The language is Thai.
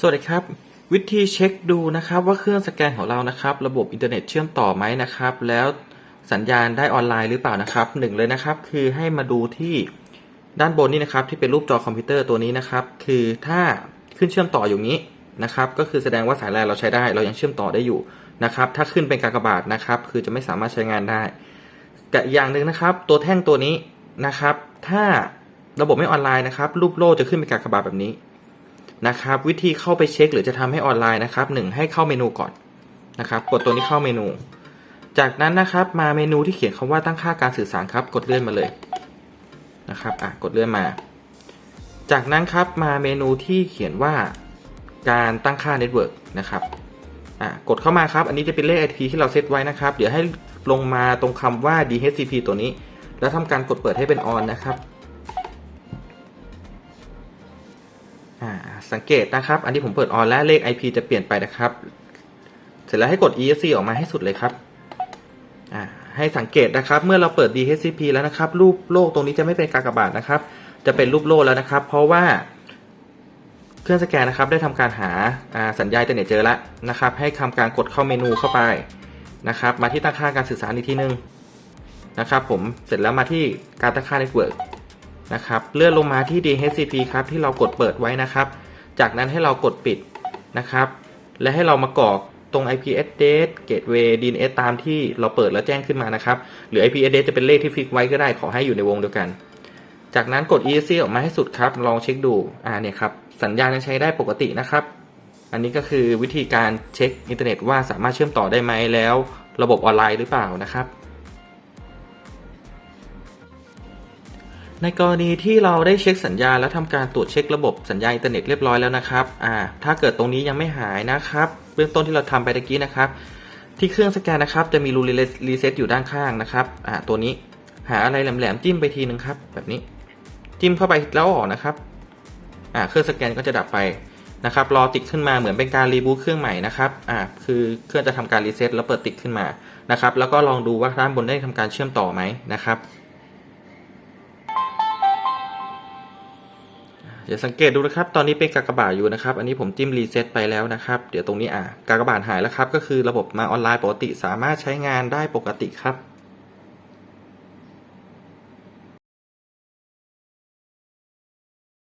สวัสดีครับ วิธีเช็คดูนะครับว่าเครื่องสแกนของเรานะครับ ระบบอินเทอร์เน็ตเชื่อมต่อไหมนะครับ แล้วสัญญาณได้ออนไลน์หรือเปล่านะครับหนึ่งเลยนะครับ คือให้มาดูที่ด้านบนนี่นะครับ ที่เป็นรูปจอคอมพิวเตอร์ตัวนี้นะครับ คือถ้าขึ้นเชื่อมต่ออยู่นี้นะครับ ก็คือแสดงว่าสายแลนเราใช้ได้ เรายังเชื่อมต่อได้อยู่นะครับ ถ้าขึ้นเป็นกากบาทนะครับ คือจะไม่สามารถใช้งานได้กับอีกอย่างหนึ่งนะครับ ตัวแท่งตัวนี้นะครับ ถ้าระบบไม่ออนไลน์นะครับ รูปโล่จะขึ้นเป็นกากบาทแบบนี้ นะครับ วิธีเข้าไปเช็คหรือจะทำให้ออนไลน์นะครับหนึ่งให้เข้าเมนูก่อนนะครับ กดตัวนี้เข้าเมนู จากนั้นนะครับมาเมนูที่เขียนคำว่าตั้งค่าการสื่อสารครับ กดเลื่อนมาเลยนะครับอะกดเลื่อนมา จากนั้นครับมาเมนูที่เขียนว่าการตั้งค่าเน็ตเวิร์กนะครับอะกดเข้ามาครับ อันนี้จะเป็นเลข IP ที่เราเซตไว้นะครับ เดี๋ยวให้ลงมาตรงคำว่า DHCP ตัวนี้ แล้วทำการกดเปิดให้เป็นออนนะครับ สังเกตนะครับ อันนี้ผมเปิดออนแล้วเลข IP จะเปลี่ยนไปนะครับ เสร็จแล้วให้กด ESC ออกมาให้สุดเลยครับให้สังเกตนะครับ เมื่อเราเปิด DHCP แล้วนะครับ รูปโลกตรงนี้จะไม่เป็นกากบาทนะครับ จะเป็นรูปโลกแล้วนะครับ เพราะว่าเครื่องสแกนนะครับ ได้ทำการหาสัญญาณอินเทอร์เน็ตเจอแล้วนะครับ ให้ทำการกดเข้าเมนูเข้าไปนะครับ มาที่ตั้งค่าการสื่อสารอีกทีนึงนะครับ ผมเสร็จแล้วมาที่การตั้งค่าเน็ตเวิร์ก นะครับ เลื่อนลงมาที่ DHCP ครับที่เรากดเปิดไว้นะครับ จากนั้นให้เรากดปิดนะครับ และให้เรามากรอกตรง IP address gateway DNS ตามที่เราเปิดแล้วแจ้งขึ้นมานะครับ หรือ IP address จะเป็นเลขที่ฟิกไว้ก็ได้ขอให้อยู่ในวงเดียวกัน จากนั้นกด ESC ออกมาให้สุดครับ ลองเช็คดู อ่าเนี่ยครับ สัญญาณยังใช้ได้ปกตินะครับ อันนี้ก็คือวิธีการเช็คอินเทอร์เน็ตว่าสามารถเชื่อมต่อได้ไหมแล้ว ระบบออนไลน์หรือเปล่านะครับ ในกรณีที่เราได้เช็คสัญญาและทำการตรวจเช็คระบบสัญญาอินเทอร์เน็ตเรียบร้อยแล้วนะครับอ่าถ้าเกิดตรงนี้ยังไม่หายนะครับเบื้องต้นที่เราทำไปตะกี้นะครับ ที่เครื่องสแกนนะครับจะมีรูรีเซ็ตอยู่ด้านข้างนะครับอ่าตัวนี้หาอะไรแหลมๆจิ้มไปทีนึงครับ แบบนี้จิ้มเข้าไปแล้วออกนะครับอ่าเครื่องสแกนก็จะดับไปนะครับรอติดขึ้นมาเหมือนเป็นการรีบูตเครื่องใหม่นะครับอ่าคือเครื่องจะทำการรีเซ็ตแล้วเปิดติดขึ้นมานะครับแล้วก็ลองดูว่าด้านบนได้ทำการเชื่อมต่อไหมนะครับ เดี๋ยวสังเกตดูนะครับ ตอนนี้เป็นกากบาทอยู่นะครับ อันนี้ผมจิ้มรีเซ็ตไปแล้วนะครับ เดี๋ยวตรงนี้อะกากบาทหายแล้วครับ ก็คือระบบมาออนไลน์ปกติสามารถใช้งานได้ปกติครับ